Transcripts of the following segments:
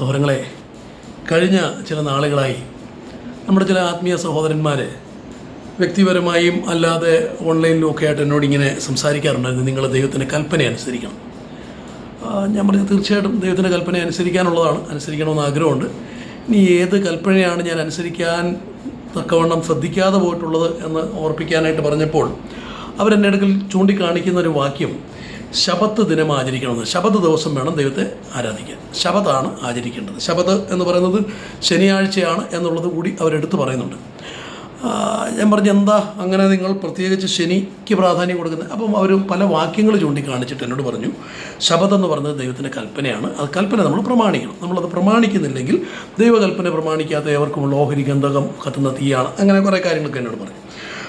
സഹോദരങ്ങളെ കഴിഞ്ഞ ചില നാളുകളായി നമ്മുടെ ചില ആത്മീയ സഹോദരന്മാർ വ്യക്തിപരമായും അല്ലാതെ ഓൺലൈനിലും ഒക്കെ ആയിട്ട് എന്നോട് ഇങ്ങനെ സംസാരിക്കാറുണ്ടായിരുന്നു. നിങ്ങൾ ദൈവത്തിന്റെ കൽപ്പന അനുസരിക്കണം. ഞാൻ പറഞ്ഞു തീർച്ചയായിട്ടും ദൈവത്തിന്റെ കൽപ്പന അനുസരിക്കാനുള്ളതാണ്. അനുസരിക്കണമെന്ന് ആഗ്രഹമുണ്ട്. ഇനി ഏത് കൽപ്പനയാണ് ഞാൻ അനുസരിക്കാൻ തക്കവണ്ണം ശ്രദ്ധിക്കാതെ പോയിട്ടുള്ളത് എന്ന് ഓർപ്പിക്കാനായിട്ട് പറഞ്ഞപ്പോൾ അവരെന്നെ അടുക്കൽ ചൂണ്ടിക്കാണിക്കുന്ന ഒരു വാക്യം ശബത്ത് ദിനം ആചരിക്കണമെന്ന് ശബത് ദിവസം വേണം ദൈവത്തെ ആരാധിക്കാൻ. ശബതാണ് ആചരിക്കേണ്ടത്. ശബത് എന്ന് പറയുന്നത് ശനിയാഴ്ചയാണ് എന്നുള്ളത് കൂടി അവരെടുത്ത് പറയുന്നുണ്ട്. ഞാൻ പറഞ്ഞു എന്താ അങ്ങനെ നിങ്ങൾ പ്രത്യേകിച്ച് ശനിക്ക് പ്രാധാന്യം കൊടുക്കുന്നത്? അപ്പം അവർ പല വാക്യങ്ങൾ ചൂണ്ടിക്കാണിച്ചിട്ട് എന്നോട് പറഞ്ഞു ശബദം എന്ന് പറയുന്നത് ദൈവത്തിന്റെ കൽപ്പനയാണ്. അത് കൽപ്പന നമ്മൾ പ്രമാണിക്കണം. നമ്മളത് പ്രമാണിക്കുന്നില്ലെങ്കിൽ ദൈവകൽപ്പന പ്രമാണിക്കാത്ത ഏവർക്കും ഓഹരി ഗന്ധകം കത്തുന്ന തീയാണ് അങ്ങനെ കുറേ കാര്യങ്ങളൊക്കെ എന്നോട് പറഞ്ഞു.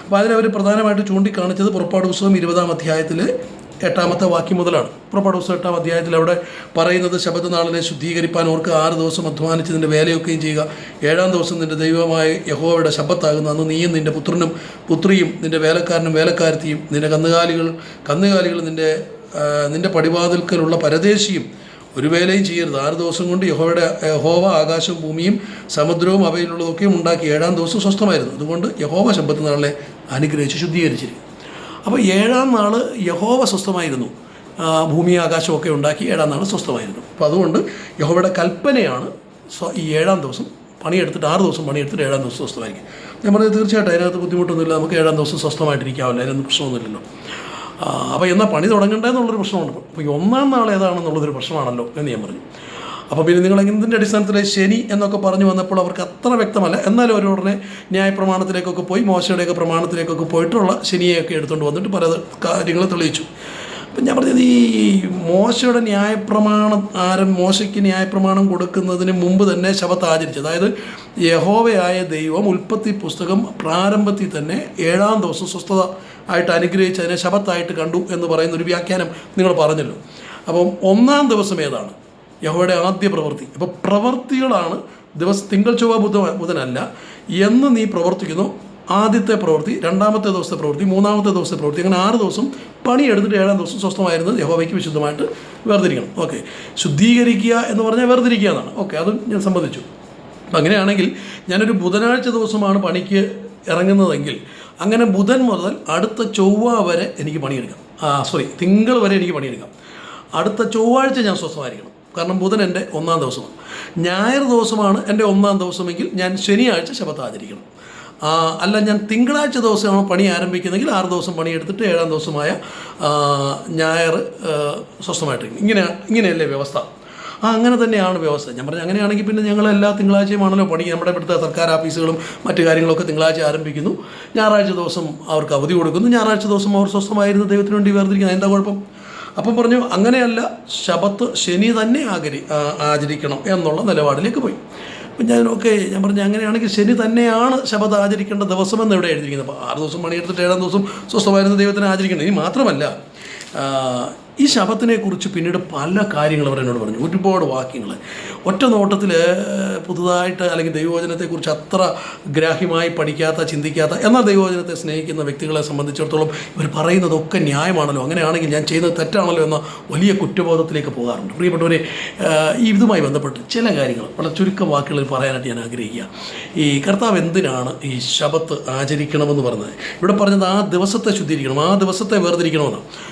അപ്പോൾ അതിനവർ പ്രധാനമായിട്ട് ചൂണ്ടിക്കാണിച്ചത് പുറപ്പാട് പുസ്തകം ഇരുപതാം അധ്യായത്തിൽ എട്ടാമത്തെ വാക്യം മുതലാണ്. പുറപ്പാട് ദിവസം എട്ടാം അധ്യായത്തിൽ അവിടെ പറയുന്നത് ശബ്ദനാളിനെ ശുദ്ധീകരിപ്പാൻ ഓർക്ക് ആറ് ദിവസം അധ്വാനിച്ച് നിന്റെ വേലയൊക്കെയും ചെയ്യുക. ഏഴാം ദിവസം നിന്റെ ദൈവമായ യഹോവയുടെ ശബ്ദത്താകുന്ന അന്ന് നീയും നിന്റെ പുത്രനും പുത്രിയും നിന്റെ വേലക്കാരനും വേലക്കാരത്തിയും നിന്റെ കന്നുകാലികൾ കന്നുകാലികൾ നിന്റെ നിന്റെ പടിവാതിൽക്കലുള്ള പരദേശിയും ഒരു വേലയും ചെയ്യരുത്. ആറ് ദിവസം കൊണ്ട് യഹോയുടെ യഹോവ ആകാശവും ഭൂമിയും സമുദ്രവും അവയിലുള്ളതൊക്കെയും ഉണ്ടാക്കി ഏഴാം ദിവസം സ്വസ്ഥമായിരുന്നു. അതുകൊണ്ട് യഹോവ ശബ്ദത്തിനാളെ അനുഗ്രഹിച്ച് ശുദ്ധീകരിച്ചിരിക്കും അപ്പോൾ ഏഴാം നാൾ യഹോവ സ്വസ്ഥമായിരുന്നു. ഭൂമി ആകാശമൊക്കെ ഉണ്ടാക്കി ഏഴാം നാൾ സ്വസ്ഥമായിരുന്നു. അപ്പോൾ അതുകൊണ്ട് യഹോവയുടെ കൽപ്പനയാണ് ഈ ഏഴാം ദിവസം പണിയെടുത്തിട്ട് ആറ് ദിവസം പണിയെടുത്തിട്ട് ഏഴാം ദിവസം സ്വസ്ഥമായിരിക്കും. ഞാൻ പറഞ്ഞത് തീർച്ചയായിട്ടും അതിനകത്ത് ബുദ്ധിമുട്ടൊന്നുമില്ല. നമുക്ക് ഏഴാം ദിവസം സ്വസ്ഥമായിട്ടിരിക്കാമല്ലോ അതിനൊന്നും പ്രശ്നമൊന്നുമില്ലല്ലോ. അപ്പോൾ എന്നാൽ പണി തുടങ്ങണ്ടേ എന്നുള്ളൊരു പ്രശ്നമുണ്ട്. അപ്പോൾ ഈ ഒന്നാം നാൾ ഏതാണെന്നുള്ളതൊരു പ്രശ്നമാണല്ലോ എന്ന് ഞാൻ പറഞ്ഞു. അപ്പോൾ പിന്നെ നിങ്ങൾ എന്തിന്റെ അടിസ്ഥാനത്തിൽ ശനി എന്നൊക്കെ പറഞ്ഞു വന്നപ്പോൾ അവർക്ക് അത്ര വ്യക്തമല്ല. എന്നാലും അവർ ഉടനെ ന്യായപ്രമാണത്തിലേക്കൊക്കെ പോയി മോശയുടെയൊക്കെ പ്രമാണത്തിലേക്കൊക്കെ പോയിട്ടുള്ള ശനിയെയൊക്കെ എടുത്തുകൊണ്ട് വന്നിട്ട് പല കാര്യങ്ങൾ തെളിയിച്ചു. അപ്പം ഞാൻ പറഞ്ഞത് ഈ മോശയുടെ ന്യായപ്രമാണം ആരും മോശയ്ക്ക് ന്യായപ്രമാണം കൊടുക്കുന്നതിന് മുമ്പ് തന്നെ ശബത്ത് ആചരിച്ചു അതായത് യഹോവയായ ദൈവം ഉൽപ്പത്തി പുസ്തകം പ്രാരംഭത്തിൽ തന്നെ ഏഴാം ദിവസം സ്വസ്ഥത ആയിട്ട് അനുഗ്രഹിച്ചതിനെ ശബത്തായിട്ട് കണ്ടു എന്ന് പറയുന്ന ഒരു വ്യാഖ്യാനം നിങ്ങൾ പറഞ്ഞല്ലോ. അപ്പം ഒന്നാം ദിവസം ഏതാണ്? യഹോയുടെ ആദ്യ പ്രവൃത്തി. അപ്പോൾ പ്രവൃത്തികളാണ് ദിവസം തിങ്കൾ ചൊവ്വ ബുധ ബുധനല്ല. എന്ന് നീ പ്രവർത്തിക്കുന്നു ആദ്യത്തെ പ്രവൃത്തി രണ്ടാമത്തെ ദിവസത്തെ പ്രവൃത്തി മൂന്നാമത്തെ ദിവസത്തെ പ്രവൃത്തി. അങ്ങനെ ആറ് ദിവസം പണിയെടുത്തിട്ട് ഏഴാം ദിവസം സ്വസ്ഥമായിരുന്നത് യഹോവയ്ക്ക് വിശുദ്ധമായിട്ട് വേർതിരിക്കണം. ഓക്കെ. ശുദ്ധീകരിക്കുക എന്ന് പറഞ്ഞാൽ വേർതിരിക്കുക എന്നാണ്. ഓക്കെ. അതും ഞാൻ സംബന്ധിച്ചു. അപ്പം അങ്ങനെയാണെങ്കിൽ ഞാനൊരു ബുധനാഴ്ച ദിവസമാണ് പണിക്ക് ഇറങ്ങുന്നതെങ്കിൽ അങ്ങനെ ബുധൻ മുതൽ അടുത്ത ചൊവ്വ വരെ എനിക്ക് പണിയെടുക്കാം. സോറി തിങ്കൾ വരെ എനിക്ക് പണിയെടുക്കാം. അടുത്ത ചൊവ്വാഴ്ച ഞാൻ സ്വസ്ഥമായിരിക്കണം. കാരണം ബുധൻ എന്റെ ഒന്നാം ദിവസമാണ്. ഞായർ ദിവസമാണ് എന്റെ ഒന്നാം ദിവസമെങ്കിൽ ഞാൻ ശനിയാഴ്ച ശബത്ത് ആചരിക്കണം. അല്ല ഞാൻ തിങ്കളാഴ്ച ദിവസമാണ് പണി ആരംഭിക്കുന്നതെങ്കിൽ ആറ് ദിവസം പണിയെടുത്തിട്ട് ഏഴാം ദിവസമായ ഞായർ സ്വസ്ഥമായിട്ടിരിക്കും ഇങ്ങനെ ഇങ്ങനെയല്ലേ വ്യവസ്ഥ? ആ അങ്ങനെ തന്നെയാണ് വ്യവസ്ഥ. ഞാൻ പറഞ്ഞു അങ്ങനെയാണെങ്കിൽ പിന്നെ ഞങ്ങൾ എല്ലാ തിങ്കളാഴ്ചയുമാണല്ലോ പണി. നമ്മുടെ ഇവിടുത്തെ സർക്കാർ ഓഫീസുകളും മറ്റു കാര്യങ്ങളൊക്കെ തിങ്കളാഴ്ച ആരംഭിക്കുന്നു. ഞായറാഴ്ച ദിവസം അവർക്ക് അവധി കൊടുക്കുന്നു. ഞായറാഴ്ച ദിവസം അവർ സ്വസ്ഥമായിരുന്ന ദൈവത്തിന് വേണ്ടി വേർതിരിക്കുന്നത് എന്താ കുഴപ്പം? അപ്പം പറഞ്ഞു അങ്ങനെയല്ല ശബത്ത് ശനി തന്നെ ആകരി ആചരിക്കണം എന്നുള്ള നിലപാടിലേക്ക് പോയി. അപ്പം ഞാൻ ഓക്കെ ഞാൻ പറഞ്ഞു അങ്ങനെയാണെങ്കിൽ ശനി തന്നെയാണ് ശബത്ത് ആചരിക്കേണ്ട ദിവസമെന്ന് ഇവിടെ എഴുതിയിരിക്കുന്നത്. അപ്പോൾ ആറ് ദിവസം പണിയെടുത്തിട്ട് ഏഴാം ദിവസം സ്വസ്ഥമായിരുന്ന ദൈവത്തിന് ആചരിക്കണം. ഇനി മാത്രമല്ല ഈ ശബത്തിനെ കുറിച്ച് പിന്നീട് പല കാര്യങ്ങൾ അവർ എന്നോട് പറഞ്ഞു. ഒരുപാട് വാക്യങ്ങൾ ഒറ്റ നോട്ടത്തിൽ പുതുതായിട്ട് അല്ലെങ്കിൽ ദൈവവചനത്തെക്കുറിച്ച് അത്ര ഗ്രാഹ്യമായി പഠിക്കാത്ത ചിന്തിക്കാത്ത എന്നാൽ ദൈവവചനത്തെ സ്നേഹിക്കുന്ന വ്യക്തികളെ സംബന്ധിച്ചിടത്തോളം ഇവർ പറയുന്നതൊക്കെ ന്യായമാണല്ലോ. അങ്ങനെയാണെങ്കിൽ ഞാൻ ചെയ്യുന്നത് തെറ്റാണല്ലോ എന്ന വലിയ കുറ്റബോധത്തിലേക്ക് പോകാറുണ്ട്. പ്രിയപ്പെട്ടവരെ ഇതുമായി ബന്ധപ്പെട്ട് ചില കാര്യങ്ങൾ വളരെ ചുരുക്കം വാക്കുകളിൽ പറയാനായിട്ട് ഞാൻ ആഗ്രഹിക്കുക. ഈ കർത്താവ് എന്തിനാണ് ഈ ശബത്ത് ആചരിക്കണമെന്ന് പറഞ്ഞത്? ഇവിടെ പറഞ്ഞത് ആ ദിവസത്തെ ശുദ്ധീകരിക്കണം ആ ദിവസത്തെ വേർതിരിക്കണമെന്ന്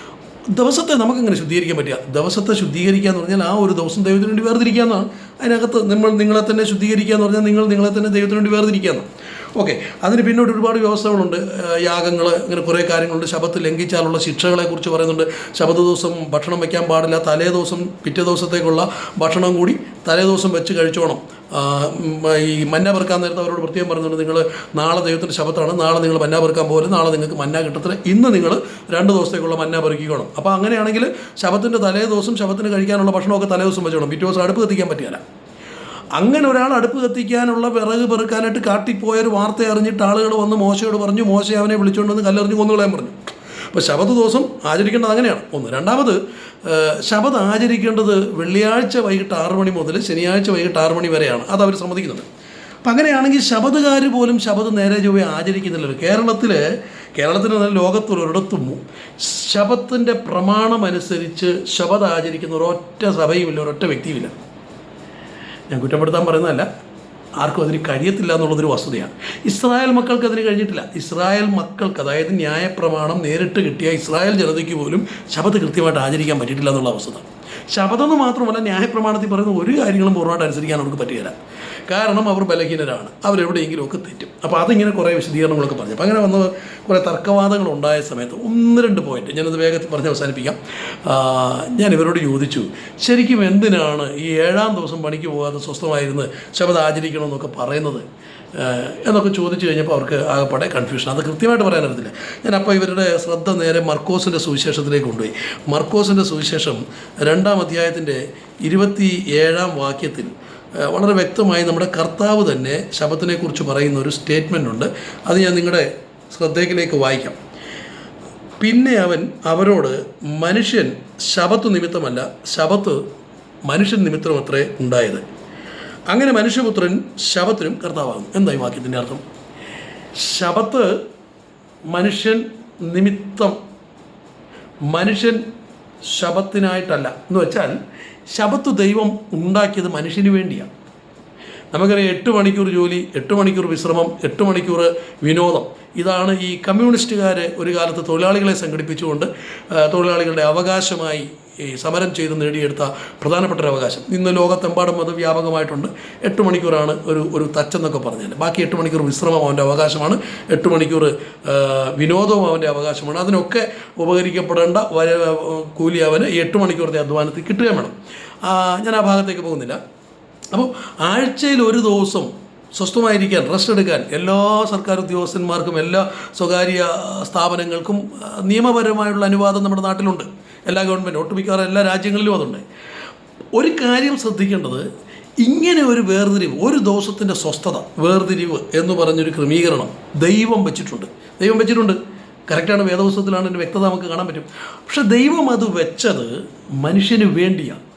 ദിവസത്തെ നമുക്കങ്ങനെ ശുദ്ധീകരിക്കാൻ പറ്റുക ദിവസത്തെ ശുദ്ധീകരിക്കുക എന്ന് പറഞ്ഞാൽ ആ ഒരു ദിവസം ദൈവത്തിന് വേണ്ടി വേർതിരിക്കുക എന്നാണ്. അതിനകത്ത് നമ്മൾ നിങ്ങളെ തന്നെ ശുദ്ധീകരിക്കുക എന്ന് പറഞ്ഞാൽ നിങ്ങൾ നിങ്ങളെ തന്നെ ദൈവത്തിന് വേണ്ടി വേർതിരിക്കുക എന്നാണ്. ഓക്കെ അതിന് പിന്നോട്ട് ഒരുപാട് വ്യവസ്ഥകളുണ്ട്. യാഗങ്ങൾ ഇങ്ങനെ കുറേ കാര്യങ്ങളുണ്ട്. ശബത്ത് ലംഘിച്ചാലുള്ള ശിക്ഷകളെക്കുറിച്ച് പറയുന്നുണ്ട്. ശബത്ത് ദിവസം ഭക്ഷണം വയ്ക്കാൻ പാടില്ല. തലേ ദിവസം പിറ്റേ ദിവസത്തേക്കുള്ള ഭക്ഷണം കൂടി തലേ ദിവസം വെച്ച് കഴിച്ചോണം. ഈ മന്ന പെറുക്കാൻ നേരത്തെ അവരോട് പ്രത്യേകം പറയുന്നുണ്ട് നിങ്ങൾ നാളെ ദൈവത്തിന്റെ ശബത്താണ്. നാളെ നിങ്ങൾ മന്ന പെറുക്കാൻ പോലും നാളെ നിങ്ങൾക്ക് മന്ന കിട്ടത്തില്ല. ഇന്ന് നിങ്ങൾ രണ്ട് ദിവസത്തേക്കുള്ള മന്ന പെറുക്കിക്കണം. അപ്പോൾ അങ്ങനെയാണെങ്കിൽ ശബത്തിന്റെ തലേ ദിവസം ശബത്തിന് കഴിക്കാനുള്ള ഭക്ഷണമൊക്കെ തലേ ദിവസം വെച്ചോണം. പിറ്റേ ദിവസം അടുപ്പ് കത്തിക്കാൻ പറ്റില്ല അങ്ങനെ ഒരാൾ അടുപ്പ് കത്തിക്കാനുള്ള വിറക് പെറുക്കാനായിട്ട് കാട്ടിപ്പോയൊരു വാർത്ത അറിഞ്ഞിട്ട് ആളുകൾ വന്ന് മോശയോട് പറഞ്ഞു മോശ അവനെ വിളിച്ചുകൊണ്ട് വന്ന് കല്ലെറിഞ്ഞ് കൊന്നുകളയാൻ പറഞ്ഞു. അപ്പോൾ ശബത്ത് ദിവസം ആചരിക്കേണ്ടത് അങ്ങനെയാണ്. ഒന്ന്. രണ്ടാമത് ശബദ് ആചരിക്കേണ്ടത് വെള്ളിയാഴ്ച വൈകിട്ട് ആറ് മണി മുതൽ ശനിയാഴ്ച വൈകിട്ട് ആറ് മണി വരെയാണ്. അത് അവർ സമ്മതിക്കുന്നുണ്ട്. അപ്പം അങ്ങനെയാണെങ്കിൽ ശബദുകാർ പോലും ശബദ് നേരെ ചൊവ്വേ ആചരിക്കുന്നില്ലല്ലോ. കേരളത്തിൽ കേരളത്തിൽ നിന്ന് ലോകത്തുള്ളൊരിടത്തും ശബത്തിന്റെ പ്രമാണമനുസരിച്ച് ശബദ് ആചരിക്കുന്ന ഒരൊറ്റ സഭയുമില്ല ഒരൊറ്റ വ്യക്തിയുമില്ല. ഞാൻ കുറ്റപ്പെടുത്താൻ പറയുന്നതല്ല. ആർക്കും അതിന് കഴിയത്തില്ല എന്നുള്ളതൊരു വസ്തുതയാണ്. ഇസ്രായേൽ മക്കൾക്ക് അതിന് കഴിഞ്ഞിട്ടില്ല. ഇസ്രായേൽ മക്കൾക്ക് അതായത് ന്യായപ്രമാണം നേരിട്ട് കിട്ടിയ ഇസ്രായേൽ ജനതയ്ക്ക് പോലും ശബത്ത് കൃത്യമായിട്ട് ആചരിക്കാൻ പറ്റിയിട്ടില്ല എന്നുള്ള വസ്തുത. ശബദം എന്ന് മാത്രമല്ല ന്യായപ്രമാണത്തിൽ പറയുന്ന ഒരു കാര്യങ്ങളും പൂർണമായിട്ട് അനുസരിക്കാൻ അവർക്ക് പറ്റുകയില്ല. കാരണം അവർ ബലഹീനരാണ്. അവരെവിടെയെങ്കിലുമൊക്കെ തെറ്റും. അപ്പോൾ അതിങ്ങനെ കുറേ വിശദീകരണങ്ങളൊക്കെ പറഞ്ഞു. അപ്പോൾ അങ്ങനെ വന്ന് കുറേ തർക്കവാദങ്ങൾ ഉണ്ടായ സമയത്ത് ഒന്ന് രണ്ട് പോയിന്റ് ഞാനത് വേഗത്തിൽ പറഞ്ഞ് അവസാനിപ്പിക്കാം. ഞാൻ ഇവരോട് ചോദിച്ചു ശരിക്കും എന്തിനാണ് ഈ ഏഴാം ദിവസം പണിക്ക് പോകാതെ സ്വസ്ഥമായിരുന്ന് ശബദം ആചരിക്കണമെന്നൊക്കെ പറയുന്നത്? എന്നൊക്കെ ചോദിച്ചു കഴിഞ്ഞപ്പോൾ അവർക്ക് ആകെപ്പാടെ കൺഫ്യൂഷൻ അത് കൃത്യമായിട്ട് പറയാൻ അറിയത്തില്ല. ഞാൻ അപ്പോൾ ഇവരുടെ ശ്രദ്ധ നേരെ മർക്കോസിന്റെ സുവിശേഷത്തിലേക്ക് കൊണ്ടുപോയി. മർക്കോസിന്റെ സുവിശേഷം രണ്ടാം അധ്യായത്തിന്റെ ഇരുപത്തി ഏഴാം വാക്യത്തിൽ വളരെ വ്യക്തമായി നമ്മുടെ കർത്താവ് തന്നെ ശബത്തിനെക്കുറിച്ച് പറയുന്ന ഒരു സ്റ്റേറ്റ്മെന്റ് ഉണ്ട് അത് ഞാൻ നിങ്ങളുടെ ശ്രദ്ധയിലേക്ക് വായിക്കാം. പിന്നെ അവൻ അവരോട് മനുഷ്യൻ ശബത്ത് നിമിത്തമല്ല ശബത്ത് മനുഷ്യൻ നിമിത്തമത്രേ ഉണ്ടായത്. അങ്ങനെ മനുഷ്യപുത്രൻ ശബത്തിനും കർത്താവാകും എന്താ ഈ വാക്യത്തിന്റെ അർത്ഥം? ശബത്ത് മനുഷ്യൻ നിമിത്തം മനുഷ്യൻ ശബത്തിനായിട്ടല്ല. എന്ന് വെച്ചാൽ ശബത്ത് ദൈവം ഉണ്ടാക്കിയത് മനുഷ്യന് വേണ്ടിയാണ് നമുക്കറിയാം എട്ട് മണിക്കൂർ ജോലി എട്ട് മണിക്കൂർ വിശ്രമം എട്ട് മണിക്കൂർ വിനോദം. ഇതാണ് ഈ കമ്മ്യൂണിസ്റ്റുകാർ ഒരു കാലത്ത് തൊഴിലാളികളെ സംഘടിപ്പിച്ചുകൊണ്ട് തൊഴിലാളികളുടെ അവകാശമായി ഈ സമരം ചെയ്ത് നേടിയെടുത്ത പ്രധാനപ്പെട്ട ഒരു അവകാശം. ഇന്ന് ലോകത്തെമ്പാടും അത് വ്യാപകമായിട്ടുണ്ട്. എട്ട് മണിക്കൂറാണ് ഒരു ഒരു തച്ചെന്നൊക്കെ പറഞ്ഞാൽ ബാക്കി എട്ട് മണിക്കൂർ വിശ്രമം അവന്റെ അവകാശമാണ്. എട്ട് മണിക്കൂർ വിനോദവും അവന്റെ അവകാശമാണ്. അതിനൊക്കെ ഉപകരിക്കപ്പെടേണ്ട കൂലി അവന് എട്ട് മണിക്കൂറത്തെ അധ്വാനത്തിൽ കിട്ടുകയും വേണം. ഞാൻ ആ ഭാഗത്തേക്ക് പോകുന്നില്ല. അപ്പോൾ ആഴ്ചയിൽ ഒരു ദിവസം സ്വസ്ഥമായിരിക്കാൻ റെസ്റ്റ് എടുക്കാൻ എല്ലാ സർക്കാർ ഉദ്യോഗസ്ഥന്മാർക്കും എല്ലാ സ്വകാര്യ സ്ഥാപനങ്ങൾക്കും നിയമപരമായുള്ള അനുവാദം നമ്മുടെ നാട്ടിലുണ്ട്. എല്ലാ ഗവൺമെന്റ് ഒട്ടുമിക്കവാറും എല്ലാ രാജ്യങ്ങളിലും അതുണ്ട്. ഒരു കാര്യം ശ്രദ്ധിക്കേണ്ടത് ഇങ്ങനെ ഒരു വേർതിരിവ് ഒരു ദിവസത്തിന്റെ സ്വസ്ഥത വേർതിരിവ് എന്ന് പറഞ്ഞൊരു ക്രമീകരണം ദൈവം വെച്ചിട്ടുണ്ട്. ദൈവം വെച്ചിട്ടുണ്ട്. കറക്റ്റാണ് വേദപുസ്തകത്തിലാണ് എന്റെ വ്യക്തത നമുക്ക് കാണാൻ പറ്റും. പക്ഷെ ദൈവം അത് വെച്ചത് മനുഷ്യന് വേണ്ടിയാണ്.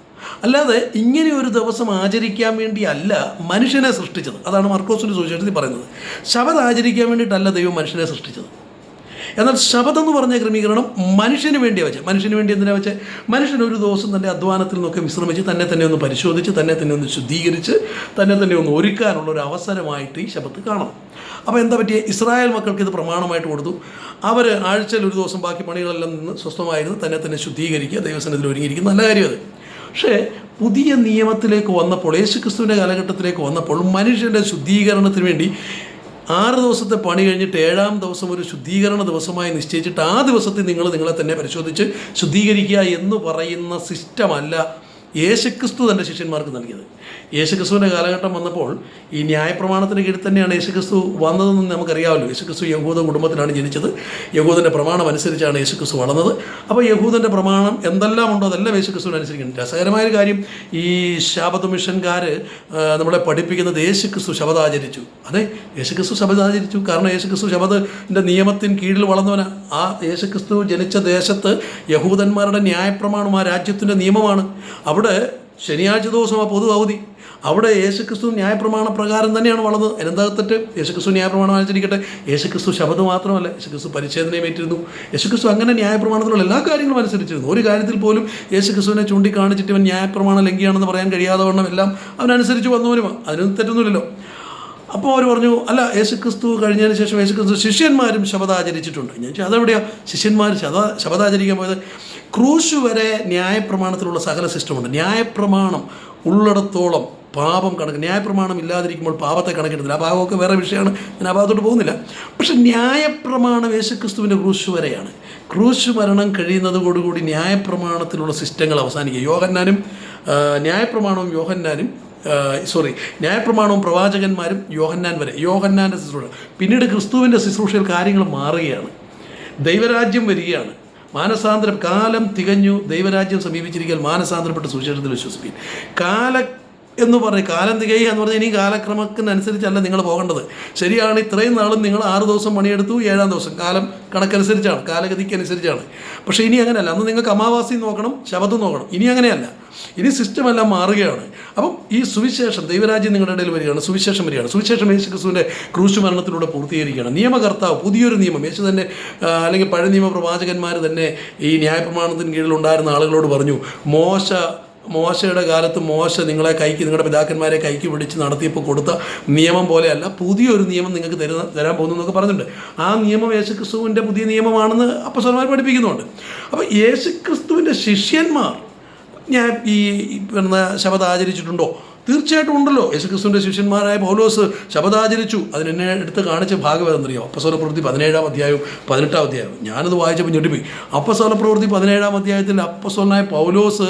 അല്ലാതെ ഇങ്ങനെ ഒരു ദിവസം ആചരിക്കാൻ വേണ്ടിയല്ല മനുഷ്യനെ സൃഷ്ടിച്ചത്. അതാണ് മർക്കോസിന്റെ സുവിശേഷത്തിൽ പറയുന്നത്. ശബത് ആചരിക്കാൻ വേണ്ടിയിട്ടല്ല ദൈവം മനുഷ്യനെ സൃഷ്ടിച്ചത്. എന്നാൽ ശബദം എന്ന് പറഞ്ഞ ക്രമീകരണം മനുഷ്യന് വേണ്ടിയാണ് വെച്ചത്. മനുഷ്യന് വേണ്ടി എന്തിനാ വെച്ചത്? മനുഷ്യൻ ഒരു ദിവസം തന്റെ അധ്വാനത്തിൽ നിന്നൊക്കെ വിശ്രമിച്ച് തന്നെ തന്നെ ഒന്ന് പരിശോധിച്ച് തന്നെ തന്നെ ഒന്ന് ശുദ്ധീകരിച്ച് തന്നെ തന്നെ ഒന്ന് ഒരുക്കാനുള്ള ഒരു അവസരമായിട്ട് ഈ ശബത്ത് കാണണം. അപ്പോൾ എന്താ പറ്റിയ? ഇസ്രായേൽ മക്കൾക്ക് ഇത് പ്രമാണമായിട്ട് കൊടുത്തു. അവർ ആഴ്ചയിൽ ഒരു ദിവസം ബാക്കി പണികളെല്ലാം നിന്ന് സ്വസ്ഥമായിരുന്നു തന്നെ തന്നെ ശുദ്ധീകരിക്കുക ദൈവസനത്തിൽ ഒരുങ്ങിയിരിക്കുന്ന നല്ല കാര്യം അത്. പക്ഷേ പുതിയ നിയമത്തിലേക്ക് വന്നപ്പോൾ യേശുക്രിസ്തുവിന്റെ കാലഘട്ടത്തിലേക്ക് വന്നപ്പോൾ മനുഷ്യന്റെ ശുദ്ധീകരണത്തിന് വേണ്ടി ആറ് ദിവസത്തെ പണി കഴിഞ്ഞിട്ട് ഏഴാം ദിവസം ഒരു ശുദ്ധീകരണ ദിവസമായി നിശ്ചയിച്ചിട്ട് ആ ദിവസത്തിൽ നിങ്ങൾ നിങ്ങളെ തന്നെ പരിശോധിച്ച് ശുദ്ധീകരിക്കുക എന്ന് പറയുന്ന സിസ്റ്റമല്ല യേശുക്രിസ്തു തന്റെ ശിഷ്യന്മാർക്ക് നൽകിയത്. യേശുക്രിസ്തുവിന്റെ കാലഘട്ടം വന്നപ്പോൾ ഈ ന്യായപ്രമാണത്തിന് കീഴിൽ തന്നെയാണ് യേശുക്രിസ്തു വന്നതെന്ന് നമുക്കറിയാമല്ലോ. യേശുക്രിസ്തു യഹൂദ കുടുംബത്തിലാണ് ജനിച്ചത്. യഹൂദന്റെ പ്രമാണം അനുസരിച്ചാണ് യേശുക്രിസ്തു വളർന്നത്. അപ്പോൾ യഹൂദന്റെ പ്രമാണം എന്തെല്ലാം ഉണ്ടോ അതെല്ലാം യേശുക്രിസ്തുവിന് അനുസരിക്കുന്നു രസകരമായ ഒരു കാര്യം ഈ ശാബദ മിഷൻകാർ നമ്മളെ പഠിപ്പിക്കുന്നത് യേശുക്രിസ്തു ശബദാചരിച്ചു അതെ യേശുക്രിസ്തു ശബദാചരിച്ചു കാരണം യേശുക്രിസ്തു ശബദിന്റെ നിയമത്തിന് കീഴിൽ വളർന്നവനാ. ആ യേശുക്രിസ്തു ജനിച്ച ദേശത്ത് യഹൂദന്മാരുടെ ന്യായപ്രമാണം ആ രാജ്യത്തിന്റെ നിയമമാണ്. അവിടെ ശനിയാഴ്ച ദിവസം ആ പൊതു അവധി. അവിടെ യേശുക്രിസ്തു ന്യായപ്രമാണ പ്രകാരം തന്നെയാണ് വളർന്നത്. അതിനെന്താകത്തിട്ട് യേശുക്രിസ്തു ന്യായപ്രമാണം അനുസരിക്കട്ടെ യേശുക്രിസ്തു ശബ്ദം മാത്രമല്ല യേശുക്രിസ്തു പരിച്ഛേദനയും ഏറ്റിരുന്നു. യേശുക്രിസ്തു അങ്ങനെ ന്യായപ്രമാണത്തിലുള്ള എല്ലാ കാര്യങ്ങളും അനുസരിച്ചിരുന്നു. ഒരു കാര്യത്തിൽ പോലും യേശുക്രിസ്തുവിനെ ചൂണ്ടിക്കാണിച്ചിട്ട് ഇവൻ ന്യായപ്രമാണ ലംഘിയാണെന്ന് പറയാൻ കഴിയാതെ വണ്ണം എല്ലാം അവനനുസരിച്ച് വന്നവരുമാണ് അതിനൊന്നും തെറ്റൊന്നുമില്ലല്ലോ. അപ്പോൾ അവർ പറഞ്ഞു അല്ല യേശുക്രിസ്തു കഴിഞ്ഞതിന് ശേഷം യേശുക്രിസ്തു ശിഷ്യന്മാരും ശബദാചരിച്ചിട്ടുണ്ട്. ഞാൻ അതെവിടെയാണ് അതെവിടെയാ? ശിഷ്യന്മാർ ശബ ശബദാചരിക്കാൻ പോയത്? ക്രൂശ് വരെ ന്യായപ്രമാണത്തിലുള്ള സകല സിസ്റ്റമുണ്ട്. ന്യായപ്രമാണം ഉള്ളിടത്തോളം പാപം കണക്ക് ന്യായപ്രമാണം ഇല്ലാതിരിക്കുമ്പോൾ പാപത്തെ കണക്കിടുന്നില്ല ആ പാപമൊക്കെ വേറെ വിഷയമാണ്. ഞാൻ ആ ഭാഗത്തോട്ട് പോകുന്നില്ല. പക്ഷെ ന്യായപ്രമാണം യേശുക്രിസ്തുവിന്റെ ക്രൂശ് വരെയാണ്. ക്രൂശ് മരണം കഴിയുന്നതോടുകൂടി ന്യായപ്രമാണത്തിലുള്ള സിസ്റ്റങ്ങൾ അവസാനിക്കുക. യോഹന്നാനും ന്യായപ്രമാണവും യോഹന്നാനും സോറി ന്യായപ്രമാണവും പ്രവാചകന്മാരും യോഹന്നാൻ വരെ യോഹന്നാന്റെ ശുശ്രൂഷ. പിന്നീട് ക്രിസ്തുവിന്റെ ശുശ്രൂഷയിൽ കാര്യങ്ങൾ മാറുകയാണ്. ദൈവരാജ്യം വരികയാണ്. മാനസാന്തരം കാലം തികഞ്ഞു ദൈവരാജ്യം സമീപിച്ചിരിക്കാൻ മാനസാന്തരപ്പെട്ട് സുവിശേഷത്തിൽ വിശ്വസിപ്പിക്കും കാല എന്ന് പറഞ്ഞ് കാലം തികയുക എന്ന് പറഞ്ഞാൽ ഇനി കാലക്രമത്തിനനുസരിച്ചല്ല നിങ്ങൾ പോകേണ്ടത്. ശരിയാണ് ഇത്രയും നാളും നിങ്ങൾ ആറ് ദിവസം പണിയെടുത്തു ഏഴാം ദിവസം. കാലം കണക്കനുസരിച്ചാണ് കാലഗതിക്ക് അനുസരിച്ചാണ് പക്ഷേ ഇനി അങ്ങനെയല്ല അന്ന് നിങ്ങൾക്ക് അമാവാസി നോക്കണം ശബദം നോക്കണം. ഇനി അങ്ങനെയല്ല. ഇനി സിസ്റ്റം എല്ലാം മാറുകയാണ്. അപ്പം ഈ സുവിശേഷം ദൈവരാജ്യം നിങ്ങളുടെ ഇടയിൽ വരികയാണ് സുവിശേഷം വരികയാണ്. സുവിശേഷം യേശു ക്രിസ്തുവിന്റെ ക്രൂശ് മരണത്തിലൂടെ പൂർത്തീകരിക്കുകയാണ്. നിയമകർത്താവ് പുതിയൊരു നിയമം. യേശു തന്നെ അല്ലെങ്കിൽ പഴയ നിയമ പ്രവാചകന്മാർ തന്നെ ഈ ന്യായപ്രമാണത്തിന് കീഴിലുണ്ടായിരുന്ന ആളുകളോട് പറഞ്ഞു മോശ മോശയുടെ കാലത്ത് മോശ നിങ്ങളെ കൈക്ക് നിങ്ങളുടെ പിതാക്കന്മാരെ കൈക്ക് പിടിച്ച് നടത്തിയപ്പോൾ കൊടുത്ത നിയമം പോലെയല്ല പുതിയൊരു നിയമം നിങ്ങൾക്ക് തരുന്ന തരാൻ പോകുന്നു എന്നൊക്കെ പറഞ്ഞിട്ടുണ്ട്. ആ നിയമം യേശുക്രിസ്തുവിന്റെ പുതിയ നിയമമാണെന്ന് അപ്പസ്വലന്മാർ പഠിപ്പിക്കുന്നുണ്ട്. അപ്പോൾ യേശുക്രിസ്തുവിന്റെ ശിഷ്യന്മാർ ഞാൻ ഈ ഈ പിന്നെ ശബദം ആചരിച്ചിട്ടുണ്ടോ? തീർച്ചയായിട്ടും ഉണ്ടല്ലോ. യേശുക്രിസ്തുവിന്റെ ശിഷ്യന്മാരായ പൗലോസ് ശബദാചരിച്ചു അതിനെന്നെ എടുത്ത് കാണിച്ച ഭാഗം ഏതെന്നറിയോ അപ്പസോല പ്രവൃത്തി പതിനേഴാം അധ്യായവും പതിനെട്ടാം അധ്യായവും. ഞാനത് വായിച്ചപ്പോൾ ഞെട്ടിപ്പോയി. അപ്പസോല പ്രവൃത്തി പതിനേഴാം അധ്യായത്തിൽ അപ്പസോലായ പൗലോസ്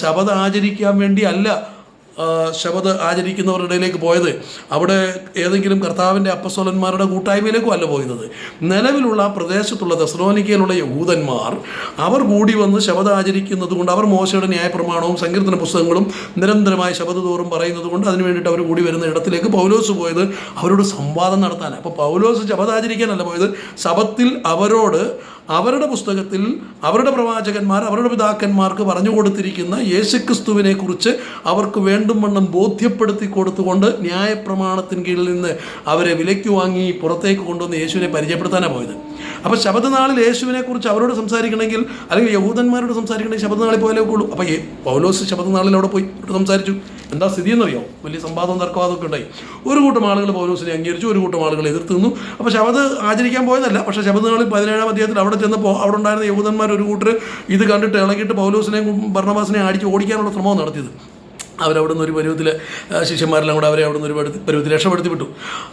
ശബദം ആചരിക്കാൻ വേണ്ടി അല്ല ആ, ശബദ് ആചരിക്കുന്നവരുടെ ഇടയിലേക്ക് പോയത് അവിടെ ഏതെങ്കിലും കർത്താവിന്റെ അപ്പസ്വലന്മാരുടെ കൂട്ടായ്മയിലേക്കും അല്ല പോയിരുന്നത്. നിലവിലുള്ള പ്രദേശത്തുള്ള ദസ്രോനിക്കയിലുള്ള യഹൂദന്മാർ അവർ കൂടി വന്ന് ശബദം ആചരിക്കുന്നത് കൊണ്ട് അവർ മോശയുടെ ന്യായപ്രമാണവും സങ്കീർത്തന പുസ്തകങ്ങളും നിരന്തരമായി ശബദ തോറും പറയുന്നത് കൊണ്ട് അതിന് വേണ്ടിയിട്ട് അവർ കൂടി വരുന്ന ഇടത്തിലേക്ക് പൗലോസ് പോയത് അവരോട് സംവാദം നടത്താൻ അപ്പോൾ പൗലോസ് ശബദം ആചരിക്കാനല്ല പോയത്. ശബത്തിൽ അവരോട് അവരുടെ പുസ്തകത്തിൽ അവരുടെ പ്രവാചകന്മാർ അവരുടെ പിതാക്കന്മാർക്ക് പറഞ്ഞു കൊടുത്തിരിക്കുന്ന യേശുക്രിസ്തുവിനെ കുറിച്ച് അവർക്ക് വേണ്ടും വണ്ണം ബോധ്യപ്പെടുത്തി കൊടുത്തുകൊണ്ട് ന്യായപ്രമാണത്തിന് കീഴിൽ നിന്ന് അവരെ വിലയ്ക്ക് വാങ്ങി പുറത്തേക്ക് കൊണ്ടുവന്ന് യേശുവിനെ പരിചയപ്പെടുത്താനാണ് പോയത്. അപ്പോൾ ശബദനാളിൽ യേശുവിനെക്കുറിച്ച് അവരോട് സംസാരിക്കണമെങ്കിൽ അല്ലെങ്കിൽ യഹൂദന്മാരോട് സംസാരിക്കണമെങ്കിൽ ശബദനാളിൽ പോയാലേ ഉള്ളൂ അപ്പോൾ ഏ പൗലോസ് ശബദനാളിൽ അവിടെ പോയി സംസാരിച്ചു. എന്താ സ്ഥിതി എന്നറിയോ? വലിയ സംവാദവും തർക്കവാദമൊക്കെ ഉണ്ടായി. ഒരു കൂട്ടം ആളുകൾ പൗലോസിനെ അംഗീകരിച്ചു ഒരു കൂട്ടം ആളുകൾ എതിർത്ത് നിന്നു. അപ്പോൾ ശബദ് ആചരിക്കാൻ പോയതല്ല പക്ഷേ ശബദനാളിൽ പതിനേഴാം അധ്യായത്തിൽ അവിടെ ചെന്നപ്പോൾ അവിടെ ഉണ്ടായിരുന്ന യഹൂദന്മാർ ഒരു കൂട്ടർ ഇത് കണ്ടിട്ട് ഇളകിയിട്ട് പൗലോസിനെയും ഭരണവാസിനെ അടിച്ച് ഓടിക്കാനുള്ള ശ്രമം നടത്തിയത്. അവരവിടെ നിന്ന് ഒരു പരുവത്തിൽ ശിഷ്യന്മാരെല്ലാം കൂടെ അവരെ അവിടെ നിന്ന് ഒരു പരുവത്തിൽ- രക്ഷപ്പെടുത്തി വിട്ടു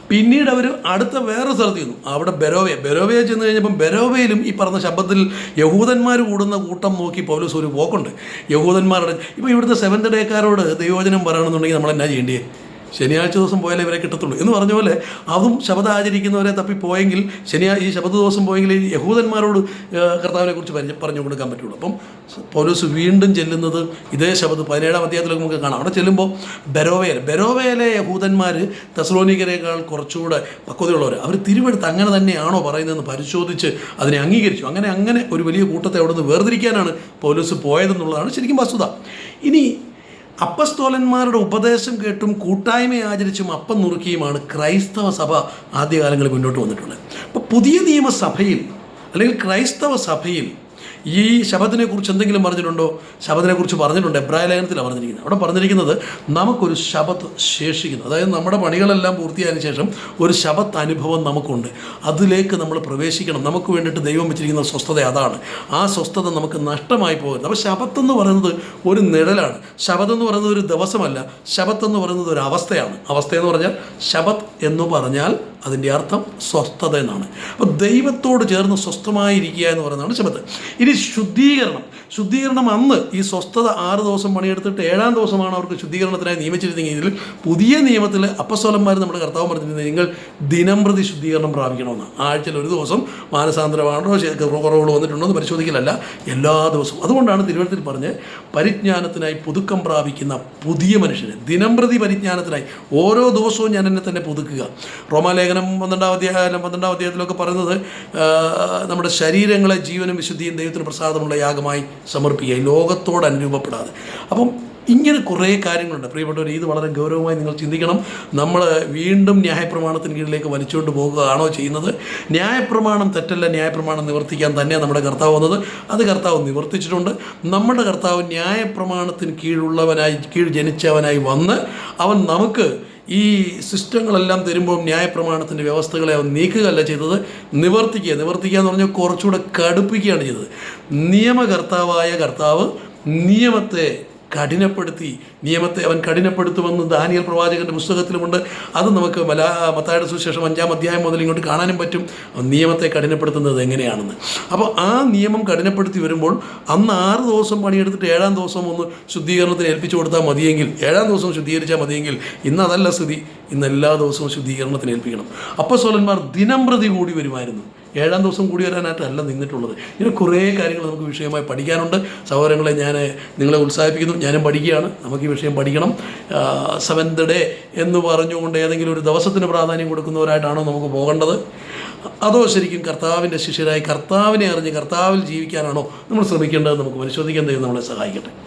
പിന്നീട് അവർ അടുത്ത വേറെ സ്ഥലത്ത് ചെന്നു. അവിടെ ബെരോവയ ബെരോവയെ ചെന്ന് കഴിഞ്ഞപ്പം ബെരോവയിലും ഈ പറഞ്ഞ ശബ്ദത്തിൽ യഹൂദന്മാർ കൂടുന്ന കൂട്ടം നോക്കി പൗലോസ് ഒരു പോക്കുണ്ട് യഹൂദന്മാരുടെ ഇപ്പോൾ ഇവിടുത്തെ സെവൻത് ഡേക്കാരോട് ദൈവോചനം പറയണമെന്നുണ്ടെങ്കിൽ നമ്മൾ എന്നാ ചെയ്യേണ്ടത് ശനിയാഴ്ച ദിവസം പോയാലേ ഇവരെ കിട്ടത്തുള്ളൂ. എന്ന് പറഞ്ഞ പോലെ അതും ശബദം ആചരിക്കുന്നവരെ തപ്പിപ്പോയെങ്കിൽ ശനിയാ ഈ ശബദ ദിവസം പോയെങ്കിൽ ഈ യഹൂദന്മാരോട് കർത്താവിനെ കുറിച്ച് പരിചയ പറഞ്ഞു കൊടുക്കാൻ പറ്റുള്ളൂ. അപ്പം പൗലോസ് വീണ്ടും ചെല്ലുന്നത് ഇതേ ശബദ് പതിനേഴാം അധ്യായത്തിലൊക്കെ നമുക്ക് കാണാം. അവിടെ ചെല്ലുമ്പോൾ ബെരോവയിൽ ബെരോവയിലെ യഹൂദന്മാർ തെസ്ലോനിക്കരേക്കാൾ കുറച്ചുകൂടെ പക്വതയുള്ളവർ. അവർ തിരുവെടുത്ത് അങ്ങനെ തന്നെയാണോ പറയുന്നതെന്ന് പരിശോധിച്ച് അതിനെ അംഗീകരിച്ചു. അങ്ങനെ അങ്ങനെ ഒരു വലിയ കൂട്ടത്തെ അവിടെ വേർതിരിക്കാനാണ് പൗലോസ് പോയതെന്നുള്ളതാണ് ശരിക്കും വസ്തുത. ഇനി അപ്പസ്തോലന്മാരുടെ ഉപദേശം കേട്ടും കൂട്ടായ്മ ആചരിച്ചും അപ്പം നുറുക്കിയുമാണ് ക്രൈസ്തവ സഭ ആദ്യകാലങ്ങളിൽ മുന്നോട്ട് വന്നിട്ടുള്ളത്. അപ്പോൾ പുതിയ നിയമസഭയിൽ അല്ലെങ്കിൽ ക്രൈസ്തവ സഭയിൽ ഈ ശബദിനെ കുറിച്ച് എന്തെങ്കിലും പറഞ്ഞിട്ടുണ്ടോ? ശബദിനെ കുറിച്ച് പറഞ്ഞിട്ടുണ്ട് എബ്രായ ലേഖനത്തിലാണ് പറഞ്ഞിരിക്കുന്നത്. അവിടെ പറഞ്ഞിരിക്കുന്നത് നമുക്കൊരു ശബത്ത് ശേഷിക്കുന്നു. അതായത് നമ്മുടെ പണികളെല്ലാം പൂർത്തിയായതിനു ശേഷം ഒരു ശബത്ത് അനുഭവം നമുക്കുണ്ട്. അതിലേക്ക് നമ്മൾ പ്രവേശിക്കണം. നമുക്ക് വേണ്ടിയിട്ട് ദൈവം വെച്ചിരിക്കുന്ന സ്വസ്ഥത അതാണ്. ആ സ്വസ്ഥത നമുക്ക് നഷ്ടമായി പോകരുത്. അപ്പോൾ ശബത്ത് എന്ന് പറയുന്നത് ഒരു നിഴലാണ്. ശബത്ത് എന്ന് പറയുന്നത് ഒരു ദിവസമല്ല. ശബത്ത് എന്ന് പറയുന്നത് ഒരു അവസ്ഥയാണ്. അവസ്ഥയെന്ന് പറഞ്ഞാൽ ശബത്ത് എന്ന് പറഞ്ഞാൽ അതിന്റെ അർത്ഥം സ്വസ്ഥത എന്നാണ്. അപ്പോൾ ദൈവത്തോട് ചേർന്ന് സ്വസ്ഥമായിരിക്കുക എന്ന് പറയുന്നതാണ് ശബത്ത്. ഇനി ശുദ്ധീകരണം. ശുദ്ധീകരണം അന്ന് ഈ സ്വസ്ഥത ആറ് ദിവസം പണിയെടുത്തിട്ട് ഏഴാം ദിവസമാണ് അവർക്ക് ശുദ്ധീകരണത്തിനായി നിയമിച്ചിരുന്നെങ്കിൽ പുതിയ നിയമത്തിൽ അപ്പസ്വലന്മാർ നമ്മുടെ കർത്താവ് പറഞ്ഞിരുന്നത് നിങ്ങൾ ദിനം പ്രതി ശുദ്ധീകരണം പ്രാപിക്കണമെന്ന്. ആഴ്ചയിൽ ഒരു ദിവസം മാനസാന്തരമാണോ കുറവുകൾ വന്നിട്ടുണ്ടോ എന്ന് പരിശോധിക്കലല്ല എല്ലാ ദിവസവും. അതുകൊണ്ടാണ് തിരുവനന്തപുരത്തിൽ പറഞ്ഞ് പരിജ്ഞാനത്തിനായി പുതുക്കം പ്രാപിക്കുന്ന പുതിയ മനുഷ്യന്. ദിനം പ്രതി പരിജ്ഞാനത്തിനായി ഓരോ ദിവസവും ഞാൻ എന്നെ തന്നെ പുതുക്കുക. റോമാലേഖനം പന്ത്രണ്ടാം അധ്യായം പന്ത്രണ്ടാം അധ്യായത്തിലൊക്കെ പറയുന്നത് നമ്മുടെ ശരീരങ്ങളെ ജീവനും വിശുദ്ധിയും ദൈവത്തിന് പ്രസാദമുള്ള യാഗമായി സമർപ്പിക്കുക. ലോകത്തോട് അനുരൂപപ്പെടാതെ. അപ്പം ഇങ്ങനെ കുറേ കാര്യങ്ങളുണ്ട്. പ്രിയപ്പെട്ടവർ ഇത് വളരെ ഗൗരവമായി നിങ്ങൾ ചിന്തിക്കണം. നമ്മൾ വീണ്ടും ന്യായപ്രമാണത്തിന് കീഴിലേക്ക് വലിച്ചുകൊണ്ട് പോകുകയാണോ ചെയ്യുന്നത്? ന്യായപ്രമാണം തെറ്റല്ല ന്യായപ്രമാണം നിവർത്തിക്കാൻ തന്നെ നമ്മുടെ കർത്താവ് വന്നത്. അത് കർത്താവ് നിവർത്തിച്ചിട്ടുണ്ട്. നമ്മുടെ കർത്താവ് ന്യായപ്രമാണത്തിന് കീഴുള്ളവനായി കീഴ് ജനിച്ചവനായി വന്ന് അവൻ നമുക്ക് ഈ സിസ്റ്റങ്ങളെല്ലാം തരുമ്പോൾ ന്യായപ്രമാണത്തിന്റെ വ്യവസ്ഥകളെ അവൻ നീക്കുകയല്ല ചെയ്തത്. നിവർത്തിക്കുക. നിവർത്തിക്കുക എന്ന് പറഞ്ഞാൽ കുറച്ചുകൂടെ കടുപ്പിക്കുകയാണ് ചെയ്തത്. നിയമകർത്താവായ കർത്താവ് നിയമത്തെ കഠിനപ്പെടുത്തി നിയമത്തെ അവൻ കഠിനപ്പെടുത്തുമെന്ന് ദാനിയൽ പ്രവാചകന്റെ പുസ്തകത്തിലുമുണ്ട്. അത് നമുക്ക് മലാ മത്തായുടെ സുശേഷം അഞ്ചാം അധ്യായം മുതൽ ഇങ്ങോട്ട് കാണാനും പറ്റും. നിയമത്തെ കഠിനപ്പെടുത്തുന്നത് എങ്ങനെയാണെന്ന്. അപ്പോൾ ആ നിയമം കഠിനപ്പെടുത്തി വരുമ്പോൾ അന്ന് ആറ് ദിവസം പണിയെടുത്തിട്ട് ഏഴാം ദിവസം ഒന്ന് ശുദ്ധീകരണത്തിന് ഏൽപ്പിച്ചു കൊടുത്താൽ മതിയെങ്കിൽ ഏഴാം ദിവസം ശുദ്ധീകരിച്ചാൽ മതിയെങ്കിൽ ഇന്ന് അതല്ല സ്ഥിതി. ഇന്ന് എല്ലാ ദിവസവും ശുദ്ധീകരണത്തിന് ഏൽപ്പിക്കണം. അപ്പോൾ സോലന്മാർ ദിനം പ്രതി കൂടി വരുമായിരുന്നു. ഏഴാം ദിവസം കൂടി വരാനായിട്ടല്ല നിന്നിട്ടുള്ളത്. ഇങ്ങനെ കുറേ കാര്യങ്ങൾ നമുക്ക് വിഷയമായി പഠിക്കാനുണ്ട്. സഹോദരങ്ങളെ ഞാൻ നിങ്ങളെ ഉത്സാഹിപ്പിക്കുന്നു. ഞാനും പഠിക്കുകയാണ്. നമുക്ക് ഈ വിഷയം പഠിക്കണം. സെവൻത് ഡേ എന്ന് പറഞ്ഞുകൊണ്ട് ഏതെങ്കിലും ഒരു ദിവസത്തിന് പ്രാധാന്യം കൊടുക്കുന്നവരായിട്ടാണോ നമുക്ക് പോകേണ്ടത്? അതോ ശരിക്കും കർത്താവിന്റെ ശിഷ്യരായി കർത്താവിനെ അറിഞ്ഞ് കർത്താവിൽ ജീവിക്കാനാണോ നമ്മൾ ശ്രമിക്കേണ്ടത്? നമുക്ക് പരിശോധിക്കാൻ ദൈവം നമ്മളെ സഹായിക്കട്ടെ.